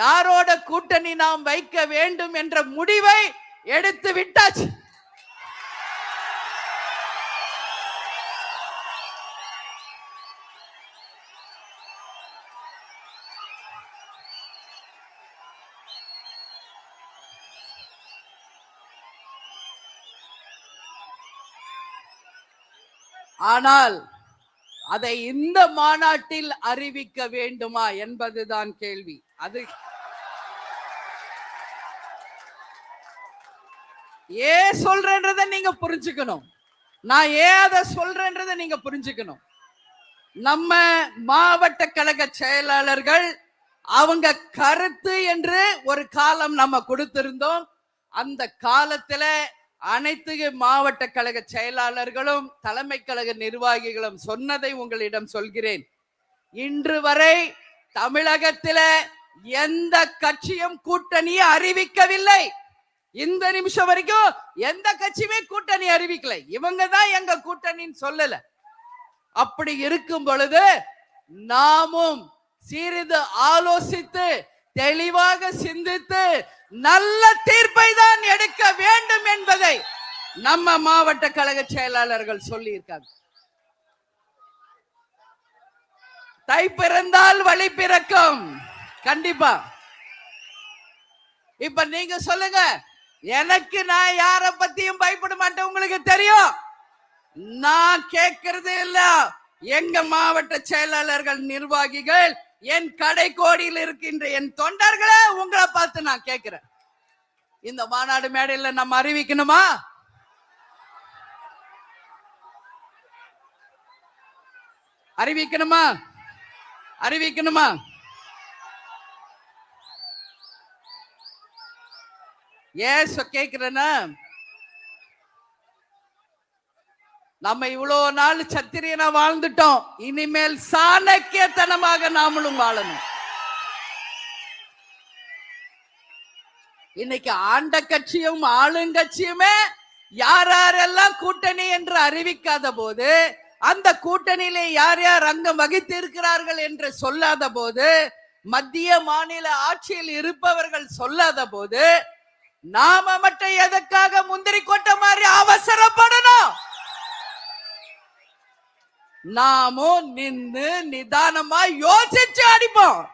யாரோட கூட்டணி நாம் வைக்க வேண்டும் என்ற முடிவை எடுத்து விட்டாச்சு. ஆனால் அதை இந்த மாநாட்டில் அறிவிக்க வேண்டுமா என்பதுதான் கேள்வி. அது ஏன் சொல்றேன்றதை நீங்க புரிஞ்சுக்கணும். நான் ஏன் அதை சொல்றேன்றதை நீங்க புரிஞ்சுக்கணும். நம்ம மாவட்ட கழக செயலாளர்கள் அவங்க கருத்து என்று ஒரு காலம் நம்ம கொடுத்திருந்தோம். அந்த காலத்துல அனைத்து மாவட்ட கழக செயலாளர்களும் தலைமை கழக நிர்வாகிகளும் சொன்னதை உங்களிடம் சொல்கிறேன். இன்று வரை தமிழகத்தில எந்த கட்சியும் கூட்டணியை அறிவிக்கவில்லை. இந்த நிமிஷம் வரைக்கும் எந்த கட்சியுமே கூட்டணி அறிவிக்கல. இவங்க தான் எங்க கூட்டணின்னு சொல்லல. அப்படி இருக்கும் பொழுது நாமும் சிறிது ஆலோசித்து தெளிவாக சிந்தித்து நல்ல தீர்ப்பை தான் எடுக்க வேண்டும் என்பதை நம்ம மாவட்ட கழக செயலாளர்கள் சொல்லி இருக்காங்க தை பிறந்தால் வழி பிறக்கும். கண்டிப்பா. இப்ப நீங்க சொல்லுங்க எனக்கு நான் யார பத்தியும் பயப்பட மாட்டேன் உங்களுக்கு தெரியும். நான் கேட்கறது இல்ல. எங்க மாவட்ட செயலாளர்கள் நிர்வாகிகள் என் கடை கோடியில் இருக்கின்ற என் தொண்டர்களே உங்களை பார்த்து நான் கேட்கிறேன். இந்த மாநாடு மேடையில நம்ம அறிவிக்கணுமா? அறிவிக்கணுமா? அறிவிக்கணுமா? ஏன் சொ- நம்ம இவ்வளவு நாள் சத்திரியனா வாழ்ந்துட்டோம். இனிமேல் சாணக்கியத்தனமாக நாமளும் வாழணும். இன்னைக்கு ஆண்ட கட்சியும் ஆளுங்கட்சியுமே யார் யாரெல்லாம் கூட்டணி என்று அறிவிக்காத போது அந்த கூட்டணியிலே யார் யார் அங்கம் வகித்து இருக்கிறார்கள் என்று சொல்லாத போது மத்திய மாநில ஆட்சியில் இருப்பவர்கள் சொல்லாத போது நாம மட்டும் எதுக்காக முந்திரி கொட்ட மாதிரி அவசரப்படணும்? நாமும் நின்னு நிதானமா யோசிச்சு அடிப்போம்.